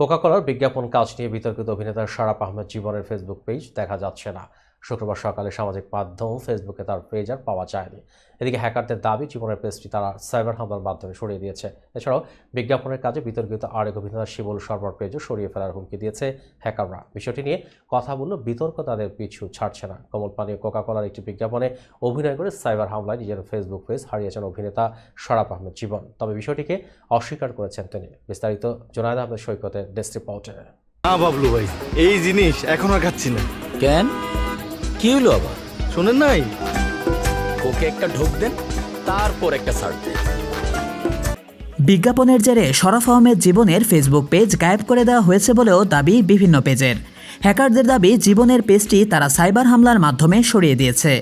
কোকাকোলার বিজ্ঞাপন কাজ নিয়ে বিতর্কিত অভিনেতা শারাপ আহমেদ জীবনের ফেসবুক পেজ দেখা যাচ্ছে না। শুক্রবার সকালে সামাজিক মাধ্যম ফেসবুকে তার পেজ আর পাওয়া যায়নি। এদিকে হ্যাকারদের দাবি জীবনের পেজটি তারা সাইবার হামলার মাধ্যমে সরিয়ে দিয়েছে। এছাড়াও বিজ্ঞাপনের কাজে বিতর্কিত আরেক অভিনেতা শিবল শর্মার পেজও সরিয়ে ফেলার হুমকি দিয়েছে হ্যাকাররা। বিষয়টি নিয়ে কথা বলল বিতর্ক তাদের পিছু ছাড়ছে না। কমল পানীয় কোকাকোলার একটি বিজ্ঞাপনে অভিনয় করে সাইবার হামলায় নিজের ফেসবুক পেজ হারিয়েছেন অভিনেতা শারাপ আহমেদ জীবন। তবে বিষয়টিকে অস্বীকার করেছেন তিনি। বিস্তারিত জোনায়দ আহমেদ সৈকতের ডেস্ক রিপোর্টে। না বাবলু ভাই এই জিনিস এখন আর খাচ্ছি না। কেন? কি হলো আবার? শোনেন নাই? ওকে একটা ঢোক দেন তারপর একটা সার্চ দেন। বিজ্ঞাপনের জেরে শরাফ আহমেদ জীবনের ফেসবুক পেজ গায়েব করে দেওয়া হয়েছে বলেও দাবি বিভিন্ন পেজের হ্যাকারদের দাবি জীবনের পেজটি তারা সাইবার হামলার মাধ্যমে সরিয়ে দিয়েছে।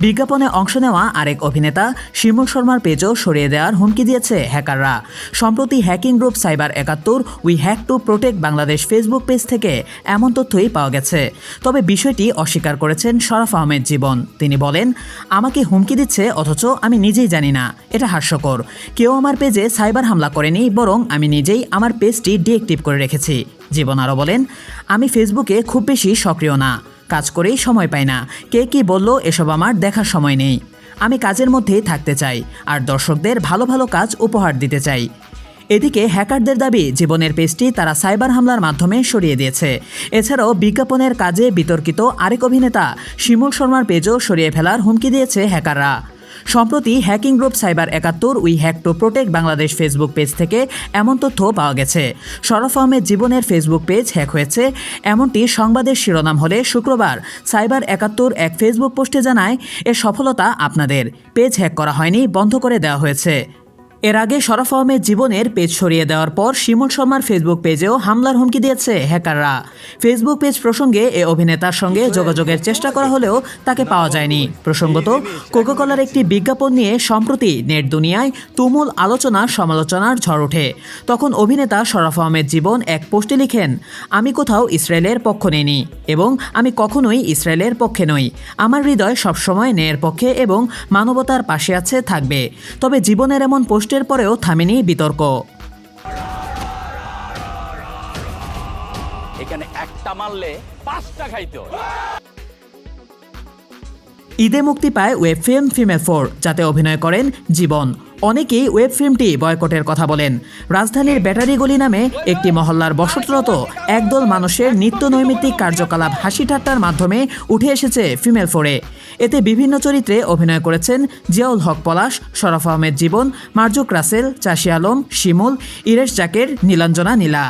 বিজ্ঞাপনে অংশ নেওয়া আরেক অভিনেতা শিমুল শর্মার পেজও সরিয়ে দেওয়ার হুমকি দিয়েছে হ্যাকাররা। সম্প্রতি হ্যাকিং গ্রুপ সাইবার একাত্তর we hack to protect Bangladesh Facebook page থেকে এমন তথ্যই পাওয়া গেছে। তবে বিষয়টি অস্বীকার করেছেন শরাফ আহমেদ জীবন। তিনি বলেন, আমাকে হুমকি দিচ্ছে, অথচ আমি নিজেই জানি না। এটা হাস্যকর। কেউ আমার পেজে সাইবার হামলা করেনি, বরং আমি নিজেই আমার পেজটি ডিএক্টিভ করে রেখেছি। জীবন আরও বলেন, আমি ফেসবুকে খুব বেশি সক্রিয় না। কাজ করেই সময় পায় না। কে কি বলল, এসব আমার দেখার সময় নেই। আমি কাজের মধ্যেই থাকতে চাই আর দর্শকদের ভালো ভালো কাজ উপহার দিতে চাই। এদিকে হ্যাকারদের দাবি, জীবনের পেজটি তারা সাইবার হামলার মাধ্যমে সরিয়ে দিয়েছে। এছাড়াও বিজ্ঞাপনের কাজে বিতর্কিত আরেক অভিনেতা, শিমুল শর্মার পেজও সরিয়ে ফেলার হুমকি দিয়েছে হ্যাকাররা। সম্প্রতি হ্যাকিং গ্রুপ সাইবার একাত্তর we hack to protect Bangladesh Facebook page থেকে এমন তথ্য পাওয়া গেছে। শরফ আহমেদ জীবনের ফেসবুক পেজ হ্যাক হয়েছে। এমনটি সংবাদের শিরোনাম হলে শুক্রবার সাইবার একাত্তর এক ফেসবুক পোস্টে জানায়, এর সফলতা আপনাদের। পেজ হ্যাক করা হয়নি, বন্ধ করে দেওয়া হয়েছে। এর আগে শরফ আহমেদ জীবনের পেজ সরিয়ে দেওয়ার পর শিমুল শর্মার ফেসবুক পেজেও হামলার হুমকি দিয়েছে হ্যাকাররা। ফেসবুক পেজ প্রসঙ্গে এ অভিনেতার সঙ্গে যোগাযোগের চেষ্টা করা হলেও তাকে পাওয়া যায়নি। প্রসঙ্গত কোকাকোলার একটি বিজ্ঞাপন নিয়ে সম্প্রতি নেট দুনিয়ায় তুমুল আলোচনা সমালোচনার ঝড় ওঠে। তখন অভিনেতা শরফ আহমেদ জীবন এক পোস্টে লিখেন, আমি কোথাও ইসরায়েলের পক্ষ নেইনি এবং আমি কখনোই ইসরায়েলের পক্ষে নই। আমার হৃদয় সবসময় ন্যায়ের পক্ষে এবং মানবতার পাশে আছে, থাকবে। তবে জীবনের এমন পোস্টের পরেও থামেনি বিতর্ক। এখানে একটা মারলে পাঁচটা খাইতে ঈদে মুক্তি পায় ওয়েব ফিল্ম ফিমেল ফোর যাতে অভিনয় করেন জীবন। অনেকেই ওয়েব ফিল্মটি বয়কটের কথা বলেন। রাজধানীর ব্যাটারি গলি নামে একটি মহল্লার বসতরত একদল মানুষের নিত্য নৈমিত্তিক কার্যকলাপ হাসি ঠাট্টার মাধ্যমে উঠে এসেছে ফিমেল ফোরে। এতে বিভিন্ন চরিত্রে অভিনয় করেছেন জিয়াউল হক পলাশ, শরফ আহমেদ জীবন, মার্জুক রাসেল, চাষি আলম, শিমুল, ইরেশ জাকের, নীলাঞ্জনা নীলা।